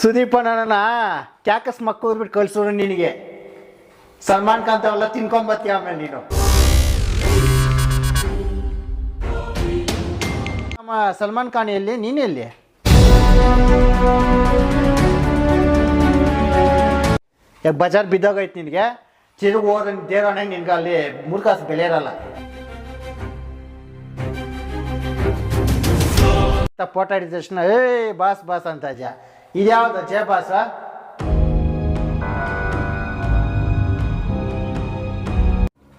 ಸುದೀಪ್ ಅಣ್ಣನ ಕ್ಯಾಕಸ್ ಮಕ್ಕಳು ಬಿಟ್ಟು ಕಳ್ಸೋರು ನಿನಗೆ. ಸಲ್ಮಾನ್ ಖಾನ್ ಅವೆಲ್ಲ ತಿನ್ಕೊಂಬತ್ತೀಯ ಆಮೇಲೆ ನೀನು. ನಮ್ಮ ಸಲ್ಮಾನ್ ಖಾನ್ ಎಲ್ಲಿ? ನೀನು ಎಲ್ಲಿ? ಯಾಕೆ ಬಜಾರ್ ಬಿದ್ದೋಗೈತೆ ನಿನಗೆ? ತಿರುಗಿ ಹೋದ್ರೆ ದೇವರಣ್ಣ ನಿನ್ಗೆ ಅಲ್ಲಿ ಮೂರು ಕಾಸು ಬೆಲೆ ಇರಲ್ಲ. ಪೋಟಾಡಿದ ತಕ್ಷಣ ಏ ಬಾಸ್ ಬಾಸ್ ಅಂತ ಅಜ್ಜ ಇದ್ಯಾವ್ದು ಜಯಪಾಸ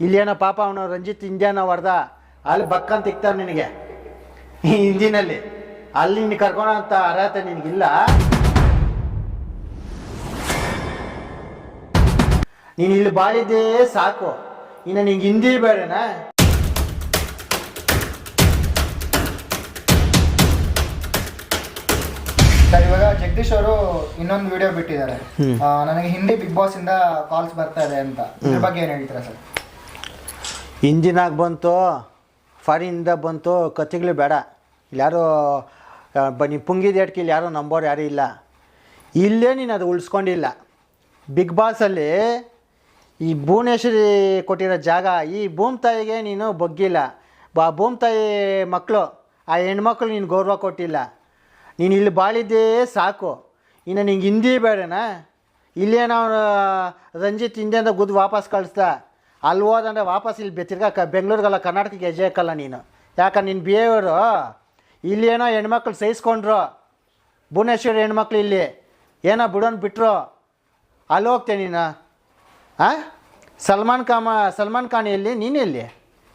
ಇಲ್ಲೇನೋ ಪಾಪ ಅವನು ರಂಜಿತ್ ಇಂಡಿಯಾನ ಹೊಡೆದ ಅಲ್ಲಿ ಬಕ್ಕಂತ ಇಕ್ತಾರೆ ನಿನಗೆ. ಈ ಹಿಂದಿನಲ್ಲಿ. ಅಲ್ಲಿ ನಿನ್ನ ಕರ್ಕೊಳೋ ಅಂತ ಅರ್ಹತೆ ನಿನಗಿಲ್ಲ. ನೀನು ಇಲ್ಲಿ ಬಾಳಿದ್ದೇ ಸಾಕು. ಇನ್ನು ನಿಂಗೆ ಹಿಂದಿ ಬೇಡನಾ? ಸರ್ ಇವಾಗ ಜಗದೀಶ್ ಅವರು ಇನ್ನೊಂದು ವಿಡಿಯೋ ಬಿಟ್ಟಿದ್ದಾರೆ. ಆ, ನನಗೆ ಹಿಂದಿ ಬಿಗ್ ಬಾಸ್ ಇಂದ ಕಾಲ್ಸ್ ಬರ್ತಾ ಇದೆ ಅಂತ. ಇದ್ರ ಬಗ್ಗೆ ಏನ್ ಹೇಳ್ತೀರಾ ಸರ್? ಇಂಜಿನಾಗ ಬಂತು ಫಾರಿನಿಂದ ಬಂತು ಕತ್ತಿಗಳು ಬೇಡ. ಇಲ್ಲಿ ಯಾರು ಆ, ಬನ್ನಿ ಪುಂಗಿದ ಇಲ್ಲಿ ಯಾರು ನಂಬೋರು ಯಾರೂ ಇಲ್ಲ. ಇಲ್ಲೇ ನೀನು ಅದು ಉಳಿಸ್ಕೊಂಡಿಲ್ಲ. ಬಿಗ್ ಬಾಸಲ್ಲಿ ಈ ಭುವನೇಶ್ವರಿ ಕೊಟ್ಟಿರೋ ಜಾಗ ಈ ಭೂಮ್ ತಾಯಿಗೆ ನೀನು ಬಗ್ಗಿಲ್ಲ. ಬಾ ಭೂಮ್ ತಾಯಿ ಮಕ್ಕಳು ಆ ಹೆಣ್ಮಕ್ಳು ನೀನು ಗೌರವ ಕೊಟ್ಟಿಲ್ಲ. ನೀನು ಇಲ್ಲಿ ಬಾಳಿದ್ದೇ ಸಾಕು. ಇನ್ನು ನಿಂಗೆ ಹಿಂದಿ ಬೇಡನಾ? ಇಲ್ಲೇ ನಾವು ರಂಜಿತ್ ಹಿಂದೆಯಿಂದ ಗುದ್ದು ವಾಪಸ್ ಕಳಿಸ್ದ. ಅಲ್ಲಿ ಹೋದಂದ್ರೆ ವಾಪಸ್ ಇಲ್ಲಿ ಬೆತ್ತಿರ್ಗ ತಿರ್ಗಾ ಕ, ಬೆಂಗಳೂರಿಗೆಲ್ಲ ಕರ್ನಾಟಕಕ್ಕೆ ಹೆಜ್ಜೆ ಹಾಕಲ್ಲ ನೀನು. ಯಾಕೆ ನಿನ್ನ ಬಿಹೇವಿಯರು ಇಲ್ಲೇನೋ ಹೆಣ್ಮಕ್ಳು ಸಹಿಸ್ಕೊಂಡ್ರು. ಭುವನೇಶ್ವರಿ ಹೆಣ್ಮಕ್ಳು ಇಲ್ಲಿ. ಏನೋ ಬಿಡೋನ್ ಬಿಟ್ಟರು ಅಲ್ಲಿ ಹೋಗ್ತೇನೆ ನೀನು. ಹಾಂ ಸಲ್ಮಾನ್ ಖಾಮ ಸಲ್ಮಾನ್ ಖಾನ್ ಎಲ್ಲಿ? ನೀನು ಎಲ್ಲಿ?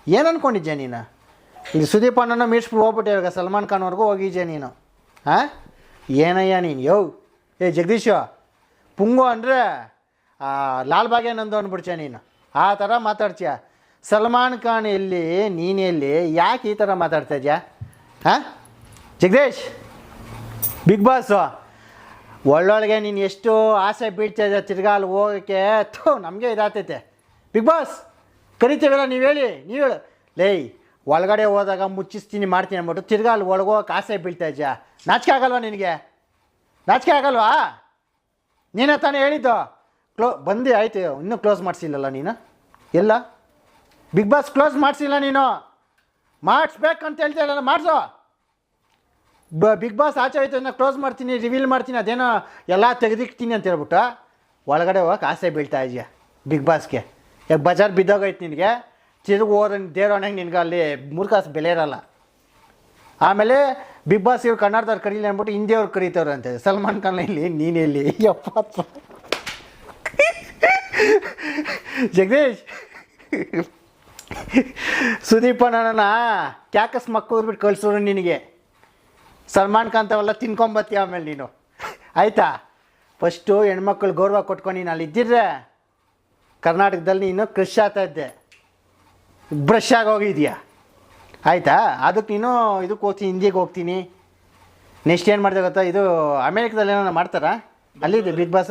ಏನು ಅಂದ್ಕೊಂಡಿದ್ದೆ ನೀನು? ಇಲ್ಲಿ ಸುದೀಪ್ ಅಣ್ಣನ ಮೀರ್ಸ್ಬಿಟ್ಟು ಹೋಗ್ಬಿಟ್ಟೆ ಇವಾಗ ಸಲ್ಮಾನ್ ಖಾನ್ವರೆಗೂ ಹೋಗಿದ್ದೆ ನೀನು? ಹಾಂ? ಏನಯ್ಯ ನೀನು? ಯೋ, ಏ ಜಗದೀಶ, ಪುಂಗು ಅಂದರೆ ಲಾಲ್ ಬಾಗೇನಂದು ಅಂದ್ಬಿಡ್ತೀಯ ನೀನು. ಆ ಥರ ಮಾತಾಡ್ತೀಯ. ಸಲ್ಮಾನ್ ಖಾನ್ ಎಲ್ಲಿ, ನೀನು ಎಲ್ಲಿ, ಯಾಕೆ ಈ ಥರ ಮಾತಾಡ್ತಾ ಇದೆಯಾ? ಹಾಂ? ಜಗದೀಶ್, ಬಿಗ್ ಬಾಸು, ಒಳ್ಳೊಳಗೆ ನೀನು ಎಷ್ಟು ಆಸೆ ಬೀಳ್ತಾ ಇದೆ ತಿರ್ಗಾ ಹೋಗೋಕ್ಕೆ? ಥೂ, ನಮಗೆ ಇದಾಗ್ತೈತೆ. ಬಿಗ್ ಬಾಸ್, ಕರಿತೀವಲ್ಲ ನೀವು ಹೇಳಿ, ನೀವು ಹೇಳು. ಲೇಯ್ ಒಳಗಡೆ ಹೋದಾಗ ಮುಚ್ಚಿಸ್ತೀನಿ, ಮಾಡ್ತೀನಿ ಅಂದ್ಬಿಟ್ಟು ತಿರ್ಗಾ ಅಲ್ಲಿ ಒಳಗೋಗಕ್ಕೆ ಆಸೆ ಬೀಳ್ತಾ ಇದ್ಯಾ? ನಾಚಿಕೆ ಆಗಲ್ವಾ ನಿನಗೆ? ನಾಚಿಕೆ ಆಗಲ್ವಾ? ನೀನೇ ತಾನೇ ಹೇಳಿದ್ದು. ಕ್ಲೋ ಬಂದು, ಆಯ್ತು. ಇನ್ನೂ ಕ್ಲೋಸ್ ಮಾಡಿಸಿಲ್ಲಲ್ಲ ನೀನು? ಎಲ್ಲ? ಬಿಗ್ ಬಾಸ್ ಕ್ಲೋಸ್ ಮಾಡಿಸಿಲ್ಲ ನೀನು? ಮಾಡಿಸ್ಬೇಕಂತ ಹೇಳ್ತಾ ಮಾಡಿಸೋ. ಬ ಬಿಗ್ ಬಾಸ್ ಆಚೆ ಹೋಯ್ತು ನಾನು ಕ್ಲೋಸ್ ಮಾಡ್ತೀನಿ ರಿವೀಲ್ ಮಾಡ್ತೀನಿ, ಅದೇನೋ ಎಲ್ಲ ತೆಗೆದಿಕ್ತೀನಿ ಅಂತ ಹೇಳ್ಬಿಟ್ಟು ಒಳಗಡೆ ಹೋಗಕ್ಕೆ ಆಸೆ ಬೀಳ್ತಾ ಇದೆಯಾ ಬಿಗ್ ಬಾಸ್ಗೆ ಯಾಕೆ ಬಜಾರ್ ಬಿದ್ದೋಗೈತೆ ನಿನಗೆ? ತಿರುಗಿ ಹೋದಂಗೆ ದೇವರಣ್ಣಗೆ ನಿನ್ಗೆ ಅಲ್ಲಿ ಮೂರು ಕಾಸು ಬೆಲೆ ಇರಲ್ಲ. ಆಮೇಲೆ ಬಿಗ್ ಬಾಸ್ ಇವ್ರು ಕನ್ನಡದವ್ರು ಕರೀಲಿ ಅಂದ್ಬಿಟ್ಟು ಹಿಂದಿಯವ್ರು ಕರೀತವ್ರು ಅಂತ. ಸಲ್ಮಾನ್ ಖಾನ್ ಇಲ್ಲಿ ನೀನು ಇಲ್ಲಿ ಅಪ್ಪ. ಜಗದೀಶ್. ಸುದೀಪ ನನ್ನ ಕ್ಯಾಕಸ್ ಕಳಿಸೋಣ ಕಳ್ಸೋರು ನಿನಗೆ. ಸಲ್ಮಾನ್ ಖಾನ್ ತಾವೆಲ್ಲ ತಿನ್ಕೊಂಬತ್ತೀಯ ಆಮೇಲೆ ನೀನು. ಆಯಿತಾ? ಫಸ್ಟು ಹೆಣ್ಮಕ್ಳು ಗೌರವ ಕೊಟ್ಕೊಂಡು ನೀನು ಅಲ್ಲಿ ಇದ್ದಿದ್ರೆ ಕರ್ನಾಟಕದಲ್ಲಿ ನೀನು ಕೃಷಿ ಆಗ್ತಾ ಇದ್ದೆ. ಬ್ರಷ್ ಆಗಿ ಹೋಗಿದ್ಯಾ? ಆಯಿತಾ? ಅದಕ್ಕೆ ನೀನು ಇದಕ್ಕೆ ಹೋಗ್ತೀನಿ ಹಿಂದಿಗೆ ಹೋಗ್ತೀನಿ. ನೆಕ್ಸ್ಟ್ ಏನು ಮಾಡ್ದೆ ಗೊತ್ತಾ? ಇದು ಅಮೇರಿಕದಲ್ಲಿ ಏನೋ ಮಾಡ್ತಾರಾ? ಅಲ್ಲಿದೆ ಬಿಗ್ ಬಾಸ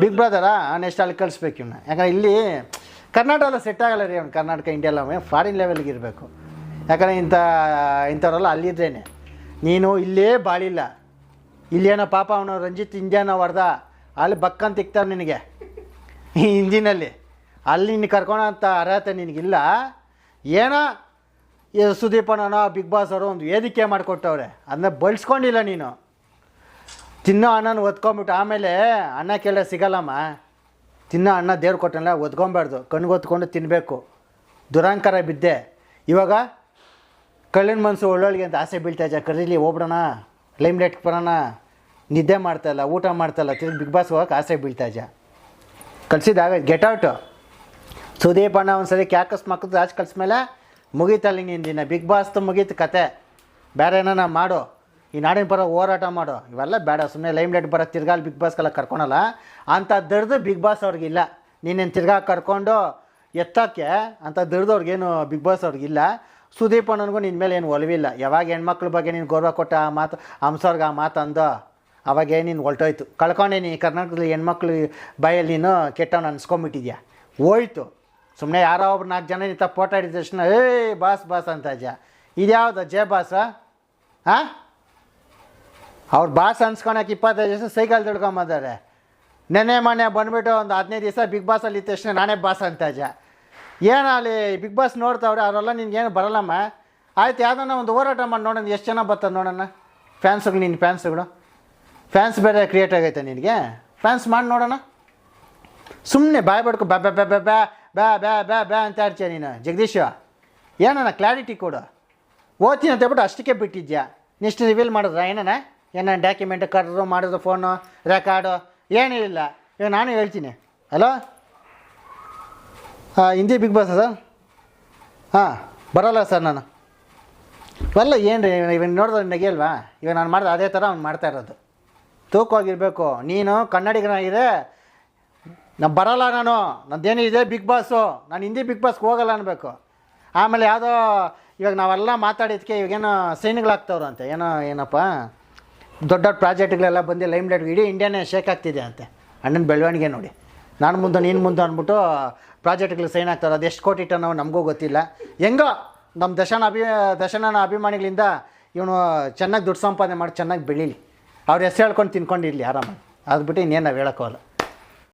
ಬಿಗ್ ಬ್ರದರಾ ನೆಕ್ಸ್ಟ್ ಅಲ್ಲಿ ಕಳಿಸ್ಬೇಕು ಇವನ್ನ ಯಾಕಂದ್ರೆ ಇಲ್ಲಿ ಕರ್ನಾಟಕ ಸೆಟ್ ಆಗಲ್ಲ ರೀ ಅವ್ನು. ಕರ್ನಾಟಕ ಇಂಡಿಯಾ ಎಲ್ಲ ಫಾರಿನ್ ಲೆವೆಲ್ಗೆ ಇರಬೇಕು. ಯಾಕಂದರೆ ಇಂಥ ಇಂಥವ್ರೆಲ್ಲ ಅಲ್ಲಿದ್ರೇನೆ ನೀನು ಇಲ್ಲೇ ಬಾಳಿಲ್ಲ. ಇಲ್ಲೇನೋ ಪಾಪ ಅವನು ರಂಜಿತ್ ಇಂಡಿಯಾನ ಹೊಡೆದ ಅಲ್ಲಿ ಬಕ್ಕಂತ ಇಕ್ತಾರೆ ನಿನಗೆ. ಈ ಹಿಂದಿನಲ್ಲಿ. ಅಲ್ಲಿ ನಿನ್ನ ಕರ್ಕೊಳೋ ಅಂತ ಅರ್ಹತೆ ನಿನಗಿಲ್ಲ. ಏನೋ ಈ ಸುದೀಪ್ ಅಣ್ಣನೋ ಬಿಗ್ ಬಾಸ್ ಅವರು ಒಂದು ವೇದಿಕೆ ಮಾಡಿಕೊಟ್ಟವ್ರೆ. ಅದನ್ನ ಬಳಸ್ಕೊಂಡಿಲ್ಲ ನೀನು. ತಿನ್ನೋ ಅಣ್ಣನ ಒದ್ಕೊಂಬಿಟ್ಟು ಆಮೇಲೆ ಅನ್ನ ಕೇಳ ಸಿಗಲ್ಲಮ್ಮ. ತಿನ್ನೋ ಅಣ್ಣ ದೇವ್ರು ಕೊಟ್ಟಲ್ಲ ಒದ್ಕೊಬಾರ್ದು. ಕಣ್ಗೊತ್ಕೊಂಡು ತಿನ್ನಬೇಕು ದುರಾಂಕಾರ ಬಿದ್ದೆ. ಇವಾಗ ಕಳ್ಳಿನ ಮನಸ್ಸು ಒಳ್ಳೊಳ್ಳಿಗೆ ಅಂತ ಆಸೆ ಬೀಳ್ತಾ ಇದ್ದ ಕರೀಲಿ ಹೋಗ್ಬಿಡೋಣ. ಲೈಟ್ ಬರೋಣ. ನಿದ್ದೆ ಮಾಡ್ತಾಯಿಲ್ಲ ಊಟ ಮಾಡ್ತಾಯಿಲ್ಲ ತಿರುಗಿ ಬಿಗ್ ಬಾಸ್ ಹೋಗೋಕೆ ಆಸೆ ಬೀಳ್ತಾ ಇದ್ದ ಕಳಿಸಿದಾಗ ಗೆಟ್ ಔಟು ಸುದೀಪ್ ಅಣ್ಣ ಒಂದು ಸರಿ ಕ್ಯಾಕಸ್ ಮಕ್ಕಳು ಆಚೆ ಕಳ್ಸ್ಮೇಲೆ ಮುಗೀತಲ್ಲಿ ನೀನು ದಿನ ಬಿಗ್ ಬಾಸ್ದು ಮುಗೀತು ಕತೆ. ಬೇರೆ ಏನಾನ ಮಾಡು. ಈ ನಾಡಿನ ಪರ ಹೋರಾಟ ಮಾಡು. ಇವೆಲ್ಲ ಬೇಡ. ಸುಮ್ಮನೆ ಲೈಮ್ ಲೈಟ್ ಬರೋ ತಿರ್ಗಾಲ್ ಬಿಗ್ ಬಾಸ್ಗೆಲ್ಲ ಕರ್ಕೊಳಲ್ಲ. ಅಂತ ದರ್ದು ಬಿಗ್ ಬಾಸ್ ಅವ್ರಿಗಿಲ್ಲ ನೀನೇನು ತಿರ್ಗಾ ಕರ್ಕೊಂಡು ಎತ್ತಕ್ಕೆ? ಅಂಥ ದರ್ದವ್ರಿಗೇನು ಬಿಗ್ ಬಾಸ್ ಅವ್ರಿಗಿಲ್ಲ ಸುದೀಪ್ ಅಣ್ಣನಿಗೂ ನಿನ್ನ ಮೇಲೆ ಏನು ಒಲವಿಲ್ಲ. ಯಾವಾಗ ಹೆಣ್ಮಕ್ಳ ಬಗ್ಗೆ ನೀನು ಗೌರವ ಕೊಟ್ಟ ಆ ಮಾತು, ಹಂಸವ್ರಿಗೆ ಆ ಮಾತು ಅಂದೋ ಅವಾಗೇ ನೀನು ಹೊಲ್ಟೋಯ್ತು ಕಳ್ಕೊಂಡೆ ನೀ ಕರ್ನಾಟಕದಲ್ಲಿ ಹೆಣ್ಮಕ್ಳು ಬಾಯಲ್ಲಿ ನೀನು ಕೆಟ್ಟವನು ಅನ್ಸ್ಕೊಂಬಿಟ್ಟಿದ್ಯಾ? ಹೋಯ್ತು. ಸುಮ್ಮನೆ ಯಾರೋ ಒಬ್ರು ನಾಲ್ಕು ಜನ ನಿಂತ ಫೋಟೋ ತಕ್ಷಣ, ಏಯ್, ಬಾಸ್ ಬಾಸ್ ಅಂತ ಅಜ್ಜ ಇದ್ಯಾವ್ದು? ಜಯ ಬಾಸ? ಹಾಂ? ಅವ್ರು ಬಾಸ್ ಅನ್ಸ್ಕೊಳಕ್ಕೆ ಇಪ್ಪತ್ತೈದು ದಿವಸ ಸೈಕಲ್ ದುಡ್ಕೊಂಬಂದಾರೆ ನೆನ್ನೆ, ಮೊನ್ನೆ ಬಂದುಬಿಟ್ಟು ಒಂದು ಹದಿನೈದು ದಿವಸ ಬಿಗ್ ಬಾಸಲ್ಲಿ ಇದ್ದ ತಕ್ಷಣ ನಾನೇ ಬಾಸ್ ಅಂತಾಜ ಏನು ಅಲ್ಲಿ ಬಿಗ್ ಬಾಸ್ ನೋಡ್ತಾವ್ರೆ, ಅವರೆಲ್ಲ ನಿನ್ಗೇನು ಬರಲ್ಲಮ್ಮ? ಆಯ್ತು ಯಾವ್ದನ್ನ ಒಂದು ಹೋರಾಟ ಮಾಡಿ ನೋಡೋಣ, ಎಷ್ಟು ಜನ ಬರ್ತದೆ ನೋಡೋಣ? ಫ್ಯಾನ್ಸ್ಗಳು ನಿನ್ನ ಫ್ಯಾನ್ಸ್ಗಳು. ಫ್ಯಾನ್ಸ್ ಬೇರೆ ಕ್ರಿಯೇಟ್ ಆಗೈತೆ ನಿನಗೆ. ಫ್ಯಾನ್ಸ್ ಮಾಡಿ ನೋಡೋಣ. ಸುಮ್ಮನೆ ಬಾಯ್ ಬಡ್ಕೊ ಬ್ಯಾ ಬ್ಯಾ ಬ್ಯಾ ಬ್ಯಾ ಬ್ಯಾ ಬ್ಯಾ ಬ್ಯಾ ಅಂತ ಆಡ್ತೀಯ ನೀನು. ಜಗದೀಶ ಏನಣ್ಣ ಕ್ಲಾರಿಟಿ ಕೊಡು. ಓದ್ತೀನಿ ಅಂತ ಹೇಳ್ಬಿಟ್ಟು ಅಷ್ಟಕ್ಕೆ ಬಿಟ್ಟಿದ್ಯಾ? ನೆಕ್ಸ್ಟ್ ರಿವೀಲ್ ಮಾಡಿದ್ರ? ಏನಣ್ಣ? ಏನ ಡಾಕ್ಯುಮೆಂಟ್ ಕರೆದ್ರು ಮಾಡಿದ್ರು ಫೋನು ರೆಕಾರ್ಡು ಏನೂ ಇಲ್ಲ. ಇವಾಗ ನಾನು ಹೇಳ್ತೀನಿ. ಹಲೋ ಹಾಂ ಹಿಂದಿ ಬಿಗ್ ಬಾಸ್ ಸರ್ ಹಾಂ, ಬರೋಲ್ಲ ಸರ್ ನಾನು. ಬರಲ್ಲ ಏನು ರೀ ಇವಾಗ ನೋಡಿದ್ರೆ ಅಲ್ವಾ ಇವಾಗ ನಾನು ಮಾಡಿದ್ರೆ ಅದೇ ಥರ ಅವ್ನು ಮಾಡ್ತಾ ಇರೋದು. ತೂಕವಾಗಿರಬೇಕು. ನೀನು ಕನ್ನಡಿಗನಾಗಿದೆ ನಾನು ಬರಲ್ಲ ನಾನು. ನಂದೇನು ಇದೆ ಬಿಗ್ ಬಾಸು ನಾನು ಹಿಂದಿ ಬಿಗ್ ಬಾಸ್ಗೆ ಹೋಗಲ್ಲ ಅನ್ಬೇಕು. ಆಮೇಲೆ ಯಾವುದೋ, ಇವಾಗ ನಾವೆಲ್ಲ ಮಾತಾಡಿದ್ಕೆ ಇವಾಗೇನೋ ಸೈನ್ಗಳಾಗ್ತವ್ರು ಅಂತೆ. ಏನೋ, ಏನಪ್ಪ? ದೊಡ್ಡ ದೊಡ್ಡ ಪ್ರಾಜೆಕ್ಟ್ಗಳೆಲ್ಲ ಬಂದು ಲೈಮ್ ಲೈಟ್ ಇಡೀ ಇಂಡಿಯಾನೇ ಶೇಕ್ ಆಗ್ತಿದೆ ಅಂತೆ. ಅಣ್ಣನ ಬೆಳವಣಿಗೆ ನೋಡಿ. ನಾನು ಮುಂದೆ, ನೀನು ಮುಂದೆ ಅಂದ್ಬಿಟ್ಟು ಪ್ರಾಜೆಕ್ಟ್ಗಳು ಸೈನ್ ಆಗ್ತಾರೆ ಅದು ಎಷ್ಟು ಕೋಟಿ ಇಟ್ಟನೋ ನಮಗೂ ಗೊತ್ತಿಲ್ಲ. ಹೆಂಗೋ ನಮ್ಮ ದಶನ ಅಭಿ, ದಶನನ ಅಭಿಮಾನಿಗಳಿಂದ ಇವನು ಚೆನ್ನಾಗಿ ದುಡ್ಡು ಸಂಪಾದನೆ ಮಾಡಿ ಚೆನ್ನಾಗಿ ಬೆಳೀಲಿ. ಅವ್ರು ಹೆಸರು ಹೇಳ್ಕೊಂಡು ತಿನ್ಕೊಂಡಿರಲಿ ಆರಾಮಾಗಿ. ಅದು ಬಿಟ್ಟು ಇನ್ನೇನು ನಾವು ಹೇಳೋಕ್ಕೋಲ್ಲ